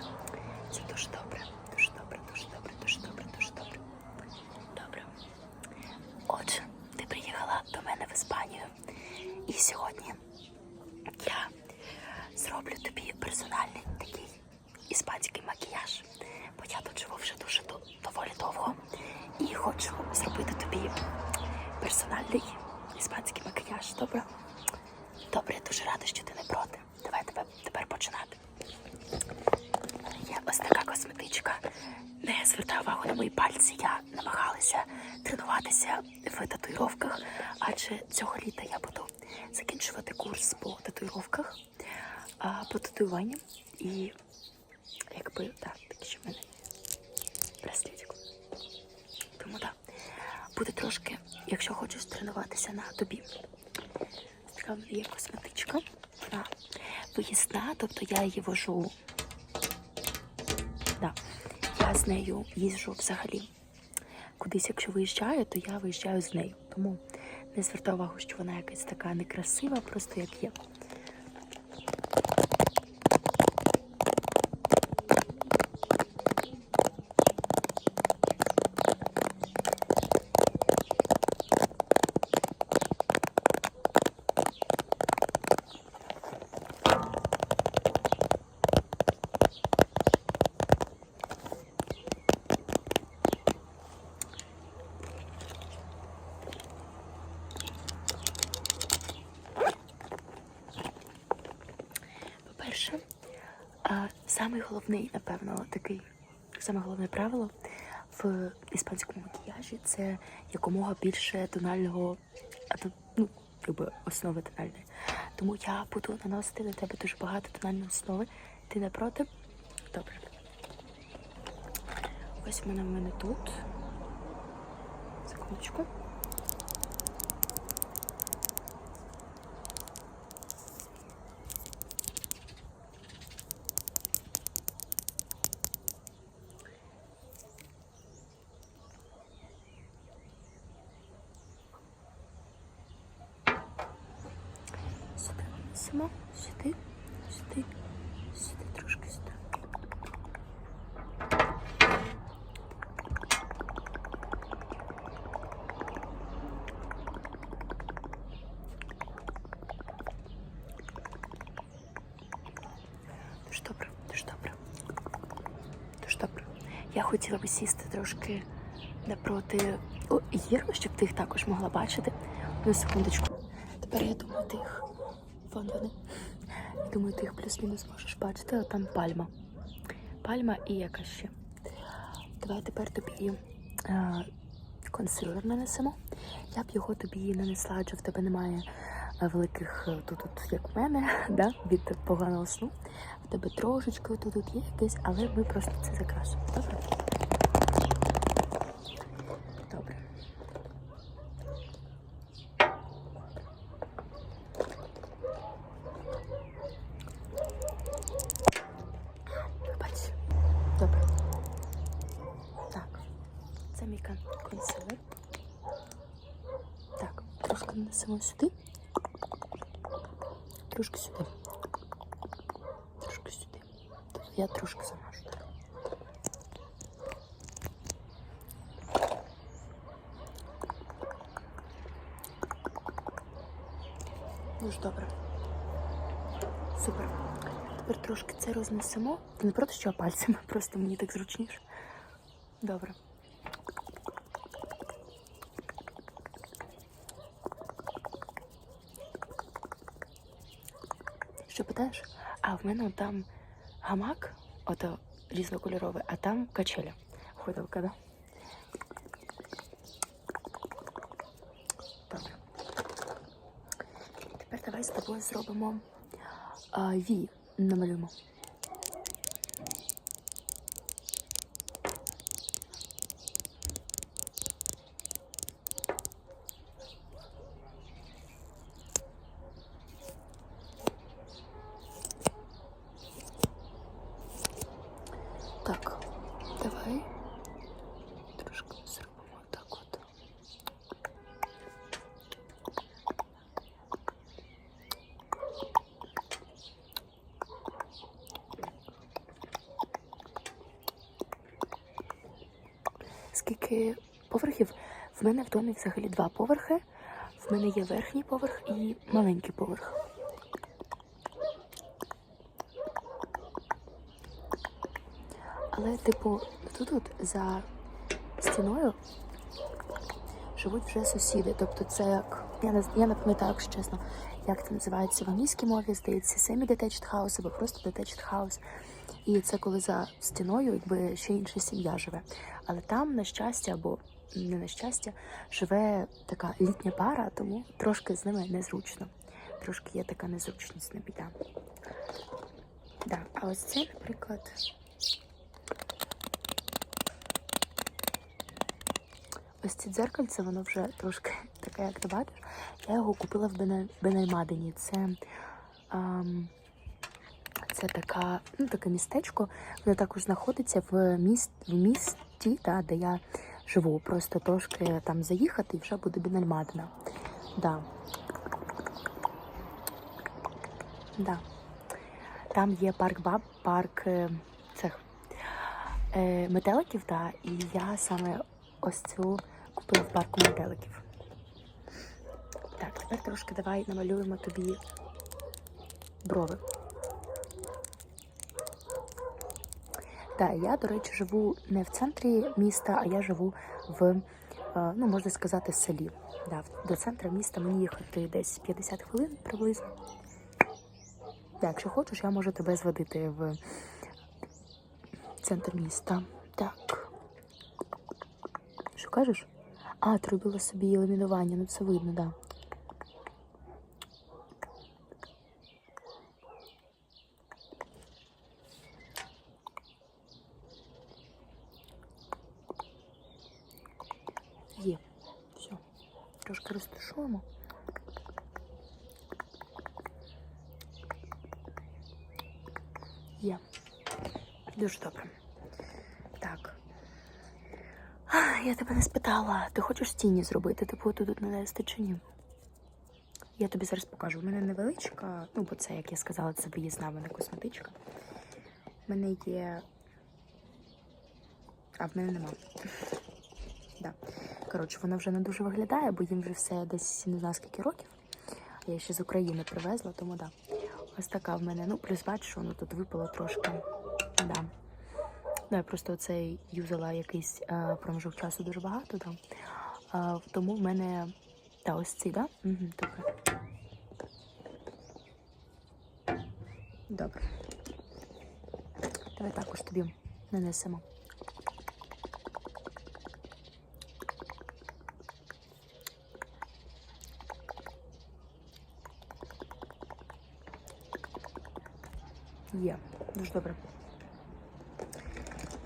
добре. Це дуже добре. Дуже добре, дуже добре, дуже добре, дуже добре. Добре. Отже, ти приїхала до мене в Іспанію. І сьогодні я зроблю тобі персональний такий іспанський макіяж. Бо я тут живу вже дуже доволі довго. І хочу зробити тобі персональний іспанський макіяж. Добре? Добре, я дуже рада, що ти не проти. Давай тебе тепер починати. У мене Є ось така косметичка. Не звертай увагу на мої пальці. Я намагалася тренуватися в татуїровках, адже цього літа я буду закінчувати курс по татуїровках, по татуюванням. І якби так, такий ще в мене браслетик. Тому так, буде трошки, якщо хочеш тренуватися на тобі. Така є косметичка. Вона виїзна, тобто я її вожу. Да. З нею їжджу взагалі. Кудись, якщо виїжджаю, то я виїжджаю з нею. Тому не звертаю увагу, що вона якась така некрасива, просто як є. А, самий головний, напевно, такий саме головне правило в іспанському макіяжі це якомога більше тонального, ну, якби основи тональної. Тому я буду наносити на тебе дуже багато тональної основи. Ти не проти? Добре. Ось мене в мене тут. Секундочку. Нанесемо, сюди, сюди, сюди, трошки сюди. Дуже добре, дуже добре. Дуже добре. Я хотіла би сісти трошки напроти О, Єру, щоб ти їх також могла бачити. На секундочку. Тепер я думаю, ти їх. Вон вони. Я думаю, ти їх плюс-мінус можеш бачити, а там пальма. Пальма і яка ще. Давай тепер тобі е, консилер нанесемо. Я б його тобі нанесла, адже в тебе немає е, великих е, тут, тут, як в мене, да, від поганого сну. В тебе трошечки тут, є якесь, але ми просто це закрасимо. Добре. Бач. Добре. Так. Це мій кон- консилер. Так, трошки сюди. Трошки сюди. Трошки сюди. Тобто Я трошки замажу. Дуже добре. Супер. Тепер трошки це рознесемо. Не проти, що пальцями, просто мені так зручніше. Добре. Що питаєш? А в мене там гамак, ото різнокольоровий, а там качеля. Ходилка, да? Добре. Тепер давай з тобою зробимо а, ві намалюємо. Так, давай трошки зробимо так от. Скільки поверхів? В мене в домі взагалі два поверхи. В мене є верхній поверх і маленький поверх. Але, типу, тут за стіною живуть вже сусіди. Тобто це як. Я не, я не пам'ятаю, якщо чесно, як це називається в англійській мові, здається, semi-detached house або просто detached house. І це коли за стіною якби ще інша сім'я живе. Але там, на щастя, або не на щастя, живе така літня пара, тому трошки з ними незручно. Трошки є така незручність на біда. Да. А ось це, наприклад. Ось це дзеркальце, воно вже трошки таке, як ти бачиш. Я його купила в Бена- Бенаймадені. Це, ам, це така, ну, таке містечко. Воно також знаходиться в, міст, в місті, да, де я живу. Просто трошки там заїхати і вже буде Бенальмадена. Да. Да. Там є парк баб, парк е, цих е, метеликів, да, і я саме ось цю купила в парку метеликів. Так, тепер трошки давай намалюємо тобі брови. Так, я, до речі, живу не в центрі міста, а я живу в, е, ну, можна сказати, селі. Да, до центру міста мені їхати десь 50 хвилин приблизно. Так, якщо хочеш, я можу тебе зводити в центр міста. Так. Що кажеш? А, ти робила собі ламінування, ну це видно, так. Да. Є. Все. Трошки розташуємо. Є. Дуже добре. Так. А, Я тебе не спитала, ти хочеш тіні зробити, типу тут нанести чи ні? Я тобі зараз покажу. У мене невеличка, ну, бо це, як я сказала, це виїзна мене косметичка. У мене є. А в мене нема. Да. Коротше, вона вже не дуже виглядає, бо їм вже все десь не знаю скільки років. Я ще з України привезла, тому да. Ось така в мене. Ну, плюс бачиш, воно тут випало трошки. Да. Ну, я просто цей юзала якийсь е, проміжок часу дуже багато, да. Е, тому в мене. Та ось ці, да? Угу, добре. Добре. Давай також тобі нанесемо. Є, дуже добре.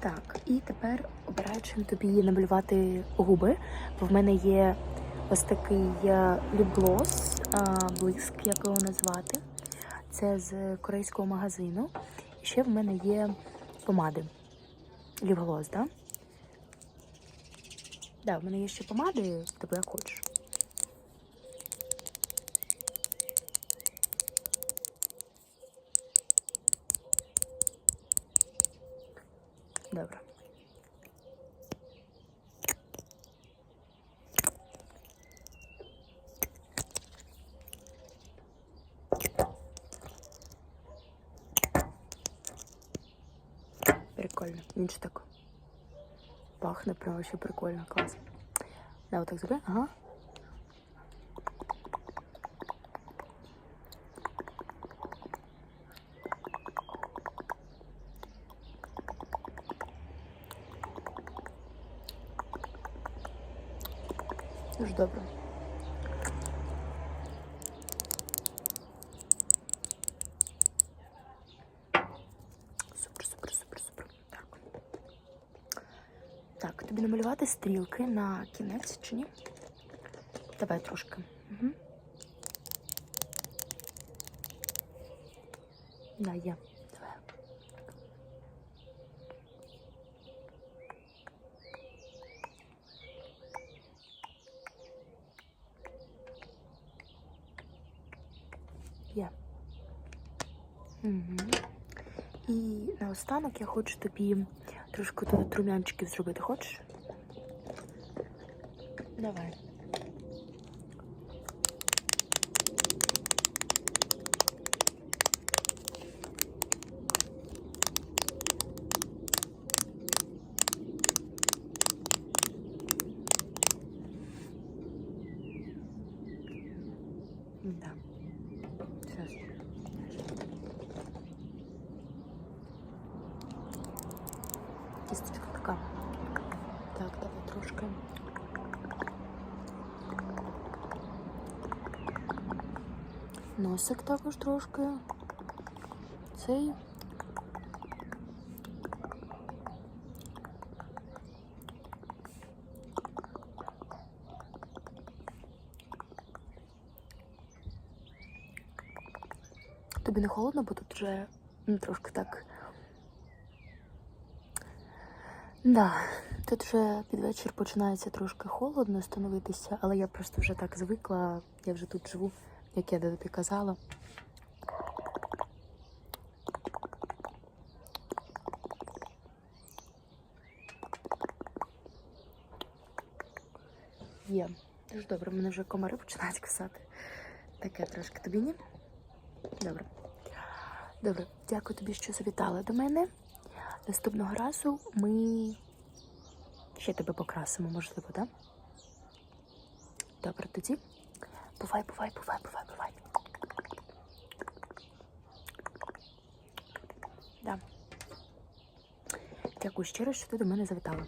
Так, і тепер обираю, чим тобі намалювати губи. Бо в мене є ось такий е, блиск, як його назвати. Це з корейського магазину. І ще в мене є помади. Ліп-глос, так? Да? Да, в мене є ще помади, тобі як хочеш. Добре. Прикольно. Ж так пахне прям вообще прикольно, клас. Да, вот так зроби. Ага. Дуже добре. Супер, супер, супер, супер. Так. Так, тобі намалювати стрілки на кінець чи ні? Давай трошки. Угу. Да, є. Є. Угу. І наостанок я хочу тобі трошки тут рум'янчиків зробити. Хочеш? Давай. Да. Сейчас. Кісточка така. Так, давай трошки. Носик також трошки. Цей. Тобі не холодно, бо тут вже ну, трошки так. Да, тут вже під вечір починається трошки холодно становитися, але я просто вже так звикла, я вже тут живу, як я тобі казала. Є. Дуже добре, мене вже комари починають кусати. Таке трошки тобі ні? Добре. Добре, дякую тобі, що завітала до мене. Наступного разу ми ще тебе покрасимо, можливо, так? Да? Добре, тоді. Бувай, бувай, бувай, бувай, бувай. Да. Дякую щиро, що ти до мене завітала.